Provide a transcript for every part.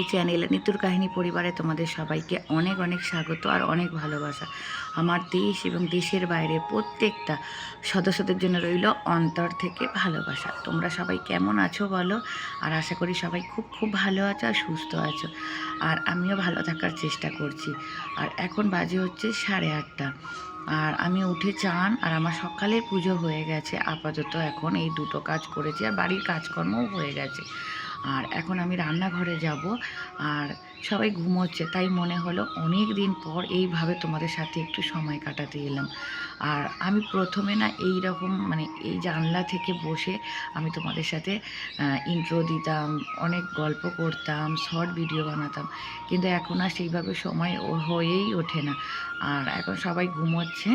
My channel নিতুর কাহিনী পরিবারে তোমাদের সবাইকে অনেক অনেক স্বাগত আর অনেক ভালোবাসা। আমার দেশ এবং দেশের বাইরে প্রত্যেকটা সদস্যদের জন্য রইল অন্তর থেকে ভালোবাসা। তোমরা সবাই কেমন আছো বলো? আর আশা করি সবাই খুব খুব ভালো আছো আর সুস্থ আছো। আর আমিও ভালো থাকার চেষ্টা করছি। আর এখন বাজে হচ্ছে সাড়ে আটটা। আর আমি উঠে চান আর আমার সকালে পুজো হয়ে গেছে। আপাতত এখন এই দুটো কাজ করেছি আর বাড়ির কাজকর্মও হয়ে গেছে। আর এখন আমি রান্নাঘরে যাব আর সবাই ঘুমোচ্ছে, তাই মনে হলো অনেক দিন পর এইভাবে তোমাদের সাথে একটু সময় কাটাতে এলাম। আর আমি প্রথমে না এই রকম মানে এই জানলা থেকে বসে আমি তোমাদের সাথে ইন্ট্রো দিতাম, অনেক গল্প করতাম শর্ট ভিডিও বানাতাম। কিন্তু এখন আর সেইভাবে সময় হয়েই ওঠে না। আর এখন সবাই ঘুমোচ্ছে,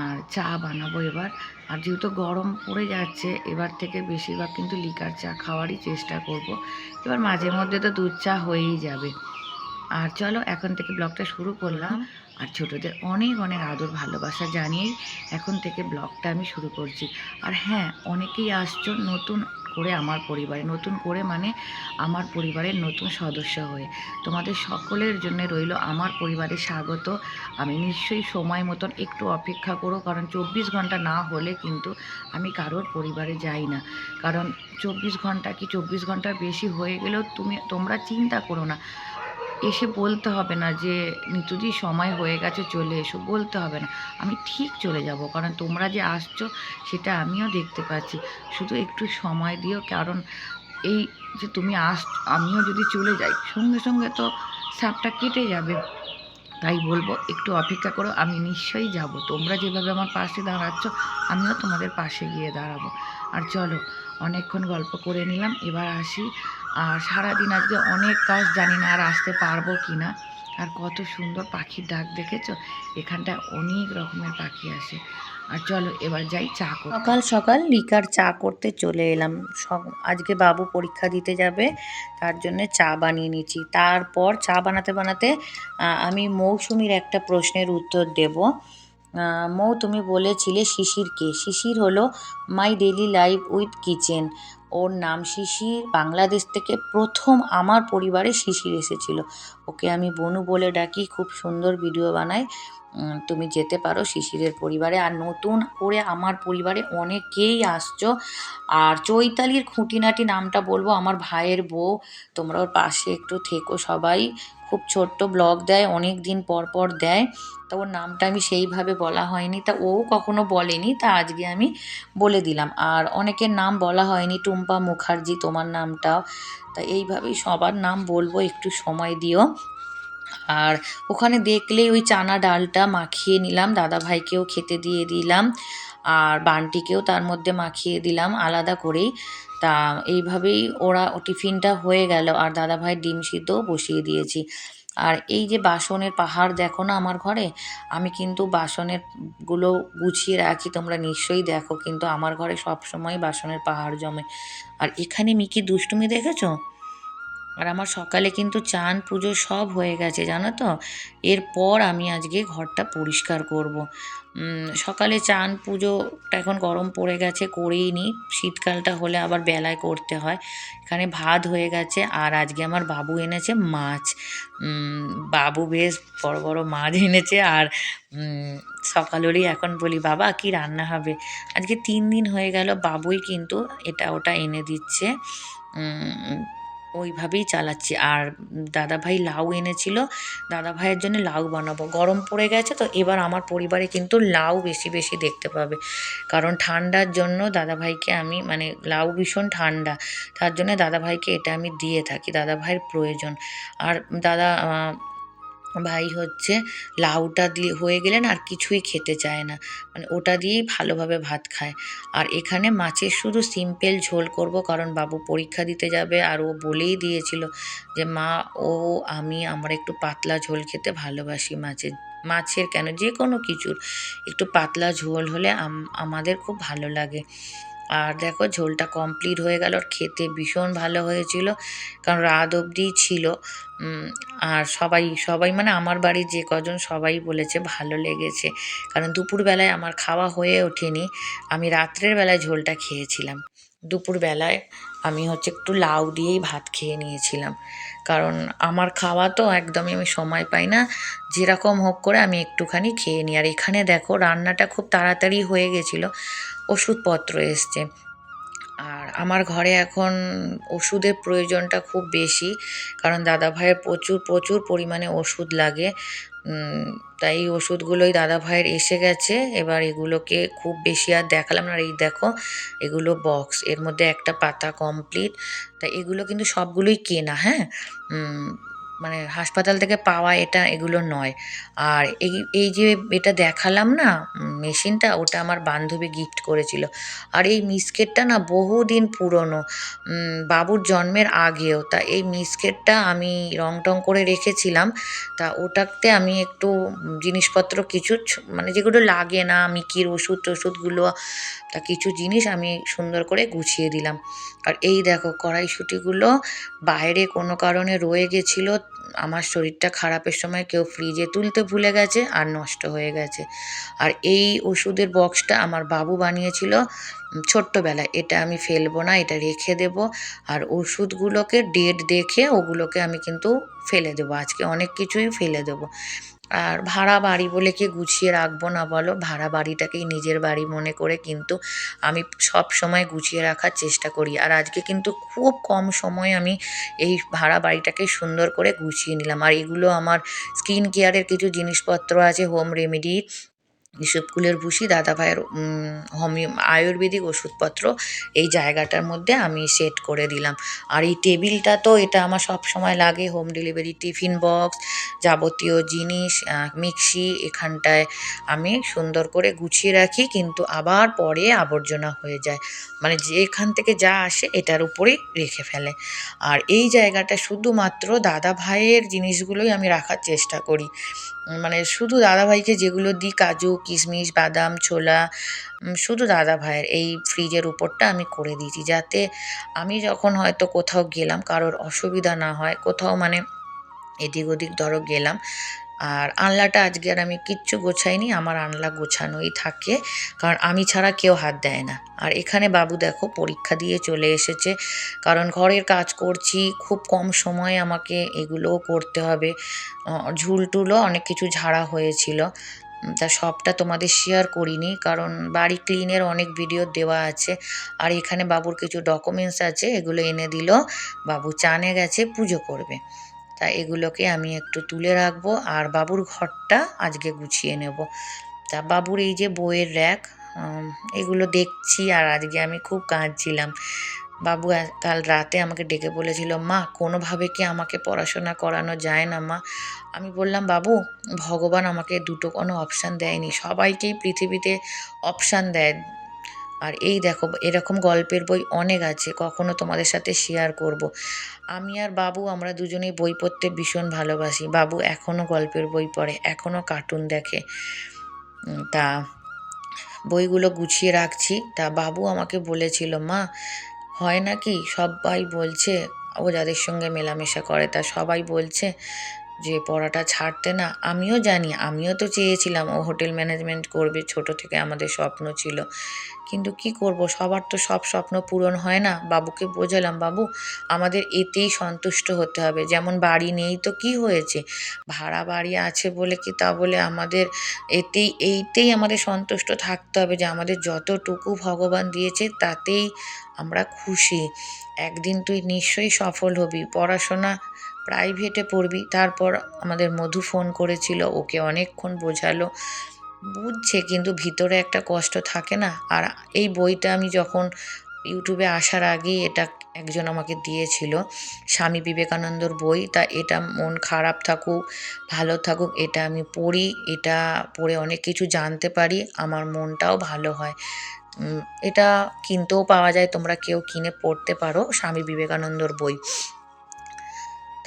আর চা বানাবো এবার। আর যেহেতু গরম পড়ে যাচ্ছে, এবার থেকে বেশিরভাগ কিন্তু লিকার চা খাওয়ারই চেষ্টা করব। এবার মাঝে মধ্যে তো দুধ চা হয়েই যাবে। আর চলো এখন থেকে ব্লগটা শুরু করলাম। আর ছোটদের অনেক অনেক আদর ভালোবাসা জানিয়েই এখন থেকে ব্লগটা আমি শুরু করছি। আর হ্যাঁ অনেকেই আসছো নতুন করে আমার পরিবারে নতুন করে মানে আমার পরিবারের নতুন সদস্য হয়ে। তোমাদের সকলের জন্য রইল আমার পরিবারে স্বাগত। আমি নিশ্চয়ই সময় মতন একটু অপেক্ষা করো কারণ চব্বিশ ঘণ্টা না হলে কিন্তু আমি কারোর পরিবারে যাই না। কারণ চব্বিশ ঘণ্টা কি চব্বিশ ঘণ্টার বেশি হয়ে গেলেও তুমি তোমরা চিন্তা করো না। এসে বলতে হবে না যে নিতুদি সময় হয়ে গেছে, চলে এসো। বলতে হবে না। আমি ঠিক চলে যাব, কারণ তোমরা যে আসছো, সেটা আমিও দেখতে পাচ্ছি। শুধু একটু সময় দিও, কারণ এই যে তুমি আস, আমিও যদি চলে যাই, সঙ্গে সঙ্গে তো সাপটা কেটে যাবে। তাই বলব, একটু অপেক্ষা করো, আমি নিশ্চয়ই যাব। তোমরা যেভাবে আমার পাশে দাঁড়াচ্ছ, আমিও তোমাদের পাশে গিয়ে দাঁড়াবো। আর চলো, অনেকক্ষণ গল্প করে নিলাম, এবার আসি আর সারাদিন আজকে অনেক কাজ জানি না আর আসতে পারব কি না। আর কত সুন্দর পাখির ডাক দেখেছ? এখানটায় অনেক রকমের পাখি আসে। আর চলো এবার যাই চা করতে। সকাল সকাল লিকার চা করতে চলে এলাম। আজকে বাবু পরীক্ষা দিতে যাবে, তার জন্য চা বানিয়ে নিচ্ছি। তারপর চা বানাতে বানাতে আমি মৌসুমীর একটা প্রশ্নের উত্তর দেব। মৌ তুমি বলেছিলে শিশিরকে। শিশির হলো my daily life with kitchen. ওর নাম শিশির। বাংলাদেশ থেকে প্রথম আমার পরিবারে শিশির এসেছিল। ওকে আমি বনু বলে ডাকি খুব সুন্দর ভিডিও উম, তুমি যেতে পারো শিশিরের পরিবারে। আর নতুন করে আমার পরিবারে অনেকেই আসছো। আর চৈতালির খুঁটিনাটি নামটা বলব আমার ভাইয়ের বউ। তোমরা ওর পাশে একটু থেকো সবাই। খুব ছোট্ট ব্লগ দেয় অনেক দিন পর পর দেয়। তা ওর নামটা আমি সেইভাবে বলা হয়নি। তা ও কখনো বলেনি তা আজকে আমি বলে দিলাম। আর অনেকের নাম বলা হয়নি। টুম্পা মুখার্জি তোমার নামটাও। তা এইভাবেই সবার নাম বলব, একটু সময় দিও। আর ওখানে দেখলেই ওই চানা ডালটা মাখিয়ে নিলাম দাদা ভাইকেও খেতে দিয়ে দিলাম, আর বানটিকেও তার মধ্যে মাখিয়ে দিলাম আলাদা করেই। তা এইভাবেই ওরা টিফিনটা হয়ে গেল, আর দাদা ভাই ডিম সিদ্ধও বসিয়ে দিয়েছি। আর এই যে বাসনের পাহাড় দেখো না আমার ঘরে? আমি কিন্তু বাসনেরগুলো গুছিয়ে রাখি, তোমরা নিশ্চয়ই দেখো, কিন্তু আমার ঘরে সব সময় বাসনের পাহাড় জমে। আর এখানে মিকি দুষ্টুমি দেখেছ? আর আমার সকালে কিন্তু চান পুজো সব হয়ে গেছে, জানো তো? এরপর আমি আজকে ঘরটা পরিষ্কার করব। সকালে চান পুজোটা এখন গরম পড়ে গেছে, করেই নি। শীতকালটা হলে আবার বেলায় করতে হয়। এখানে ভাত হয়ে গেছে আর আজকে আমার বাবু এনেছে মাছ। বাবু বেশ বড় বড় মাছ এনেছে আর সকালেরই এখন বলি, বাবা, কি রান্না হবে? আজকে তিন দিন হয়ে গেল, বাবুই কিন্তু এটা ওটা এনে দিচ্ছে। ওইভাবেই চালাচ্ছি। আর দাদাভাই লাউ এনেছিল, দাদাভাইয়ের জন্য লাউ বানাবো। গরম পড়ে গেছে তো এবার আমার পরিবারে কিন্তু লাউ বেশি বেশি দেখতে পাবে। কারণ ঠান্ডার জন্য দাদাভাইকে আমি মানে লাউ ভীষণ ঠান্ডা, তার জন্য দাদাভাইকে এটা আমি দিয়ে থাকি, দাদাভাইয়ের প্রয়োজন। আর দাদা ভাই হচ্ছে লাউটা দিয়ে হয়ে গেলে না আর কিছুই খেতে চায় না। মানে ওটা দিয়েই ভালোভাবে ভাত খায়। আর এখানে মাছের শুধু সিম্পল ঝোল করব কারণ বাবু পরীক্ষা দিতে যাবে আর ও বলেই দিয়েছিল যে, মা, ও, আমি, আমরা একটু পাতলা ঝোল খেতে ভালোবাসি মাছের মাছের কেন? যে কোনো কিছুর একটু পাতলা ঝোল হলে আমাদের খুব ভালো লাগে। আর দেখো ঝোলটা কমপ্লিট হয়ে গেল খেতে ভীষণ ভালো হয়েছিল, কারণ রাত অবধিই ছিল। আর সবাই সবাই মানে আমার বাড়ির যে কজন সবাই বলেছে ভালো লেগেছে, কারণ দুপুরবেলায় আমার খাওয়া হয়ে ওঠেনি, আমি রাত্রের বেলায় ঝোলটা খেয়েছিলাম। দুপুরবেলায় আমি হচ্ছে একটু লাউ দিয়েই ভাত খেয়ে নিয়েছিলাম। কারণ আমার খাওয়া তো একদমই আমি সময় পাই না। যেরকম হোক করে আমি একটুখানি খেয়ে নিই। আর এখানে দেখো, রান্নাটা খুব তাড়াতাড়ি হয়ে গেছিল। ওষুধপত্র এসছে। আর আমার ঘরে এখন ওষুধের প্রয়োজনটা খুব বেশি, কারণ দাদাভাইয়ের প্রচুর প্রচুর পরিমাণে ওষুধ লাগে। তাই এই ওষুধগুলোই দাদাভাইয়ের এসে গেছে। এবার এগুলোকে খুব বেশি আর দেখালাম না। এই দেখো, এগুলো বক্স এর মধ্যে একটা পাতা কমপ্লিট তা এগুলো কিন্তু সবগুলোই কেনা হ্যাঁ? মানে হাসপাতাল থেকে পাওয়া এটা, এগুলো নয়। আর এই এই যে এটা দেখালাম না, মেশিনটা, ওটা আমার বান্ধবী গিফট করেছিল। আর এই মিসকেটটা না বহুদিন পুরনো। বাবুর জন্মের আগেও। তা এই মিসকেটটা আমি রং টং করে রেখেছিলাম। তা ওটাতে আমি একটু জিনিসপত্র কিছু মানে যেগুলো লাগে না, মিকির ওষুধ টষুধগুলো, তা কিছু জিনিস আমি সুন্দর করে গুছিয়ে দিলাম। আর এই দেখো, কড়াইশুটিগুলো বাইরে কোনো কারণে রয়ে গেছিল আমার শরীরটা খারাপের সময় কেউ ফ্রিজে তুলতে ভুলে গেছে আর নষ্ট হয়ে গেছে। আর এই ওষুধের বক্সটা আমার বাবু বানিয়েছিল ছোট্টবেলায়। এটা আমি ফেলব না, এটা রেখে দেব। আর ওষুধগুলোকে ডেট দেখে ওগুলোকে আমি কিন্তু ফেলে দেবো। আজকে অনেক কিছুই ফেলে দেবো। আর ভাড়া বাড়ি বলে কি গুছিয়ে রাখব না বলো? ভাড়া বাড়িটাকেই নিজের বাড়ি মনে করে কিন্তু আমি সব সময় গুছিয়ে রাখার চেষ্টা করি। আর আজকে কিন্তু খুব কম সময়ে আমি এই ভাড়া বাড়িটাকে সুন্দর করে গুছিয়ে নিলাম। আর এগুলো আমার স্কিন কেয়ারের কিছু জিনিসপত্র আছে, হোম রেমেডি ইসবকুলের ভুসি দাদা ভাইয়ের হোমিও আয়ুর্বেদিক ওষুধপত্র এই জায়গাটার মধ্যে আমি সেট করে দিলাম। আর এই টেবিলটা তো এটা আমার সব সময় লাগে, হোম ডেলিভারি, টিফিন বক্স, যাবতীয় জিনিস মিক্সি এখানটায় আমি সুন্দর করে গুছিয়ে রাখি, কিন্তু আবার পরে আবর্জনা হয়ে যায়। মানে যেখান থেকে যা আসে এটার উপরেই রেখে ফেলে। আর এই জায়গাটা শুধুমাত্র দাদা ভাইয়ের জিনিসগুলোই আমি রাখার চেষ্টা করি। মানে শুধু দাদাভাইকে যেগুলো দিই, কাজু, কিশমিশ, বাদাম, ছোলা শুধু দাদা ভাইয়ের এই ফ্রিজের উপরটা আমি করে দিয়েছি যাতে আমি যখন হয়তো কোথাও গেলাম, কারোর অসুবিধা না হয়, কোথাও মানে এদিক ওদিক ধরো গেলাম আর আনলাটা আজকে আর আমি কিচ্ছু গোছাইনি আমার আনলা গোছানোই থাকে। কারণ আমি ছাড়া কেউ হাত দেয় না। আর এখানে বাবু দেখো পরীক্ষা দিয়ে চলে এসেছে। কারণ ঘরের কাজ করছি খুব কম সময়ে আমাকে এগুলোও করতে হবে। আহ, ঝুল টুলও অনেক কিছু ঝাড়া হয়েছিল। তা সবটা তোমাদের শেয়ার করিনি। কারণ বাড়ি ক্লিনের অনেক ভিডিও দেওয়া আছে। আর এখানে বাবুর কিছু ডকুমেন্টস আছে এগুলো এনে দিল। বাবু চানে গেছে পুজো করবে। তা এগুলোকে আমি একটু তুলে রাখব আর বাবুর ঘরটা আজকে গুছিয়ে নেব। তা বাবুর এই যে বইয়ের র্যাক এগুলো দেখছি আর আজকে আমি খুব কাঁদছিলাম। বাবু কাল রাতে আমাকে ডেকে বলেছিল, মা, কোনোভাবে কি আমাকে পড়াশোনা করানো যায় না, মা? আমি বললাম, বাবু, ভগবান আমাকে দুটো কোনো অপশান দেয়নি। সবাইকেই পৃথিবীতে অপশান দেয়। আর এই দেখো, এরকম গল্পের বই অনেক আছে, কখনো তোমাদের সাথে শেয়ার করব। আমি আর বাবু, আমরা দুজনেই বই পড়তে ভীষণ ভালোবাসি। বাবু এখনও গল্পের বই পড়ে এখনও কার্টুন দেখে। তা বইগুলো গুছিয়ে রাখছি। তা বাবু আমাকে বলেছিল, মা, হয় নাকি সবাই বলছে, ও যাদের সঙ্গে মেলামেশা করে, তা সবাই বলছে যে পড়াটা ছাড়তে না, আমিও জানি, আমিও তো চেয়েছিলাম ও হোটেল ম্যানেজমেন্ট করবে, ছোট থেকে আমাদের স্বপ্ন ছিল। কিন্তু কি করব, সবার তো সব স্বপ্ন পূরণ হয় না। বাবুকে বোঝালাম, বাবু, আমাদের এতেই সন্তুষ্ট হতে হবে। যেমন বাড়ি নেই তো কি হয়েছে? ভাড়া বাড়ি আছে বলে কি তা বলে আমাদের এতেই, এইতেই আমাদের সন্তুষ্ট থাকতে হবে যে আমাদের যতটুকু ভগবান দিয়েছে তাতেই আমরা খুশি। একদিন তুই নিশ্চয়ই সফল হবি। পড়াশোনা প্রাইভেটে পড়বি। তারপর আমাদের মধু ফোন করেছিল, ওকে অনেকক্ষণ বোঝালো। বুঝছে, কিন্তু ভিতরে একটা কষ্ট থাকে না? আর এই বইটা আমি যখন ইউটিউবে আসার আগেই এটা একজন আমাকে দিয়েছিল, স্বামী বিবেকানন্দর বই, তা এটা মন খারাপ থাকুক, ভালো থাকুক, এটা আমি পড়ি, এটা পড়ে অনেক কিছু জানতে পারি, আমার মনটাও ভালো হয়। এটা কিনতেও পাওয়া যায়, তোমরা কেউ কিনে পড়তে পারো, স্বামী বিবেকানন্দর বই।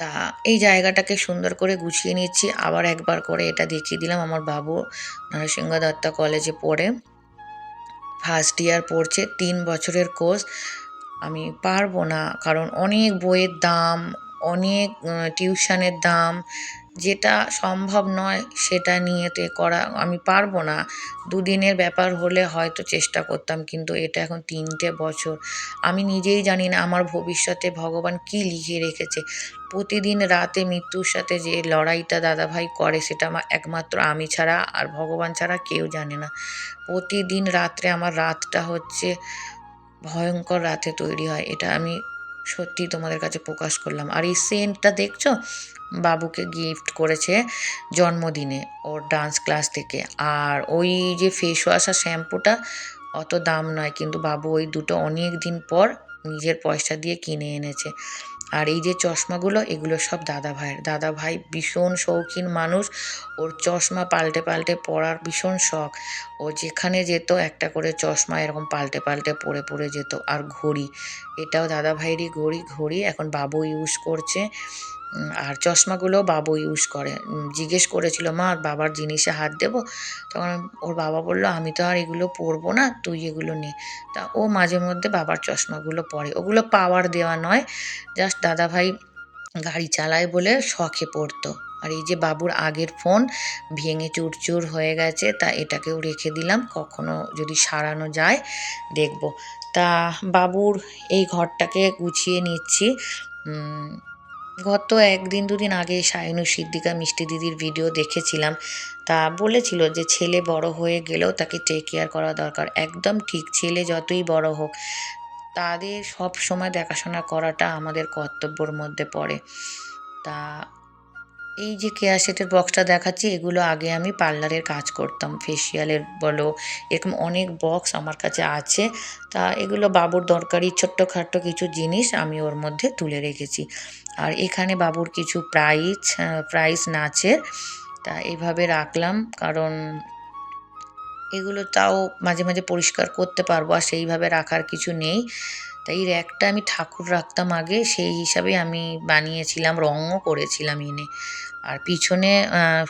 তা এই জায়গাটাকে সুন্দর করে গুছিয়ে নিচ্ছি। আবার একবার করে এটা দেখিয়ে দিলাম আমার বাবু নরসিংহ দত্তা কলেজে পড়ে। ফার্স্ট ইয়ার পড়ছে, তিন বছরের কোর্স আমি পারব না, কারণ অনেক বইয়ের দাম, অনেক টিউশনের দাম যেটা সম্ভব নয় সেটা নিয়েতে করা, আমি পারব না। দুদিনের ব্যাপার হলে হয়তো চেষ্টা করতাম, কিন্তু এটা এখন তিনটে বছর। আমি নিজেই জানি না আমার ভবিষ্যতে ভগবান কী লিখে রেখেছে। প্রতিদিন রাতে মৃত্যুর সাথে যে লড়াইটা দাদাভাই করে সেটা আমার একমাত্র আমি ছাড়া আর ভগবান ছাড়া কেউ জানে না। প্রতিদিন রাত্রে আমার রাতটা হচ্ছে ভয়ঙ্কর রাতে তৈরি হয়। এটা আমি সত্যি তোমাদের কাছে প্রকাশ করলাম। আর এই সেন্টটা দেখছ? বাবুকে গিফট করেছে জন্মদিনে ওর ডান্স ক্লাস থেকে। আর ওই যে ফেস ওয়াশ আর শ্যাম্পুটা অত দাম নয়, কিন্তু বাবু ওই দুটো অনেক দিন পর নিজের পয়সা দিয়ে কিনে এনেছে। আর এই যে চশমাগুলো, এগুলো সব দাদা ভাইয়ের। দাদা ভাই ভীষণ শৌখিন মানুষ। ওর চশমা পাল্টে পাল্টে পরার ভীষণ শখ। ও যেখানে যেত, একটা করে চশমা এরকম পাল্টে পাল্টে পরে পরে যেত। আর ঘড়ি, এটাও দাদা ভাইয়েরই ঘড়ি। ঘড়ি এখন বাবু ইউজ করছে। আর চশমাগুলো বাবু ইউজ করে। জিজ্ঞেস করেছিল, মা বাবার জিনিসে হাত দেবো? তখন ওর বাবা বলল, আমি তো আর এগুলো পরবো না, তুই এগুলো নে। তা ও মাঝে মধ্যে বাবার চশমাগুলো পরে। ওগুলো পাওয়ার দেওয়া নয় জাস্ট দাদাভাই গাড়ি চালায় বলে শখে পড়তো আর এই যে বাবুর আগের ফোন ভেঙে চুরচুর হয়ে গেছে, তা এটাকেও রেখে দিলাম, কখনো যদি সারানো যায় দেখব। তা বাবুর এই ঘরটাকে গুছিয়ে নিচ্ছি। গত একদিন, দুদিন আগে সায়নু সিদ্দিকা মিষ্টি দিদির ভিডিও দেখেছিলাম। তা বলেছিল যে, ছেলে বড় হয়ে গেলেও তাকে টেক কেয়ার করা দরকার। একদম ঠিক, ছেলে যতই বড় হোক, তাদের সব সময় দেখাশোনা করাটা আমাদের কর্তব্যর মধ্যে পড়ে। তা এই যে কেয়ার সেটের বক্সটা দেখাচ্ছি, এগুলো আগে আমি পার্লারের কাজ করতাম ফেসিয়ালের বলো, এরকম অনেক বক্স আমার কাছে আছে। তা এগুলো বাবুর দরকারি ছোট্টখাট্ট কিছু জিনিস আমি ওর মধ্যে তুলে রেখেছি। আর এখানে বাবুর কিছু প্রাইজ প্রাইজ নাচের, তা এইভাবে রাখলাম, কারণ এগুলো তাও মাঝে মাঝে পরিষ্কার করতে পারব, আর সেইভাবে রাখার কিছু নেই। তাই এই র্যাকটা আমি ঠাকুর রাখতাম আগে, সেই হিসাবে আমি বানিয়েছিলাম, রঙও করেছিলাম এনে। আর পিছনে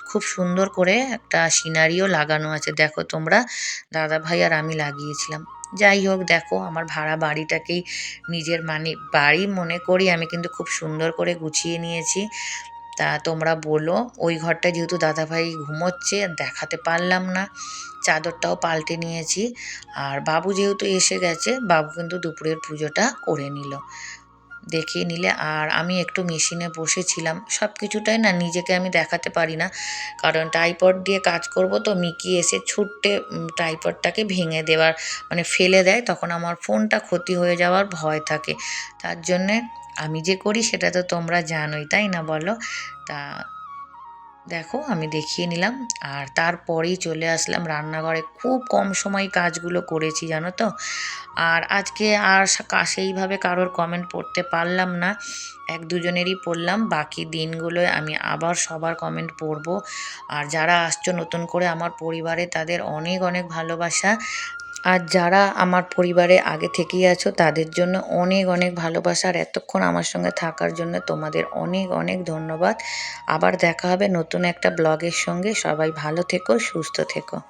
খুব সুন্দর করে একটা সিনারিও লাগানো আছে। দেখো তোমরা দাদা ভাই আর আমি লাগিয়েছিলাম। যাই হোক, দেখো আমার ভাড়া বাড়িটাকেই নিজের মানে বাড়ি মনে করি আমি কিন্তু খুব সুন্দর করে গুছিয়ে নিয়েছি। তা তোমরা বলো। ওই ঘরটা যেহেতু দাদাভাই ঘুমোচ্ছে, দেখাতে পারলাম না। চাদরটাও পাল্টে নিয়েছি। আর বাবু যেহেতু এসে গেছে, বাবু কিন্তু দুপুরের পুজোটা করে নিল। দেখিয়ে নিলে আর আমি একটু মেশিনে বসেছিলাম। সব কিছুটাই না নিজেকে আমি দেখাতে পারি না। কারণ টাইপড দিয়ে কাজ করব তো মিকি এসে ছুট্টে টাইপডটাকে ভেঙে দেওয়ার মানে ফেলে দেয়। তখন আমার ফোনটা ক্ষতি হয়ে যাওয়ার ভয় থাকে। তার জন্যে আমি যে করি সেটা তো তোমরা জানোই, তাই না বলো? তা দেখো, আমি দেখিয়ে নিলাম। আর তারপরেই চলে আসলাম রান্নাঘরে। খুব কম সময় কাজগুলো করেছি, জানো তো। আর আজকে আর সেইভাবে কারোর কমেন্ট পড়তে পারলাম না। এক দুজনেরই পড়লাম। বাকি দিনগুলোয় আমি আবার সবার কমেন্ট পড়ব। আর যারা আসছো নতুন করে আমার পরিবারে, তাদের অনেক অনেক ভালোবাসা। আর যারা আমার পরিবারে আগে থেকেই আছো, তাদের জন্য অনেক অনেক ভালোবাসা। আর এতক্ষণ আমার সঙ্গে থাকার জন্য তোমাদের অনেক অনেক ধন্যবাদ। আবার দেখা হবে নতুন একটা ব্লগের সঙ্গে। সবাই ভালো থেকো, সুস্থ থেকো।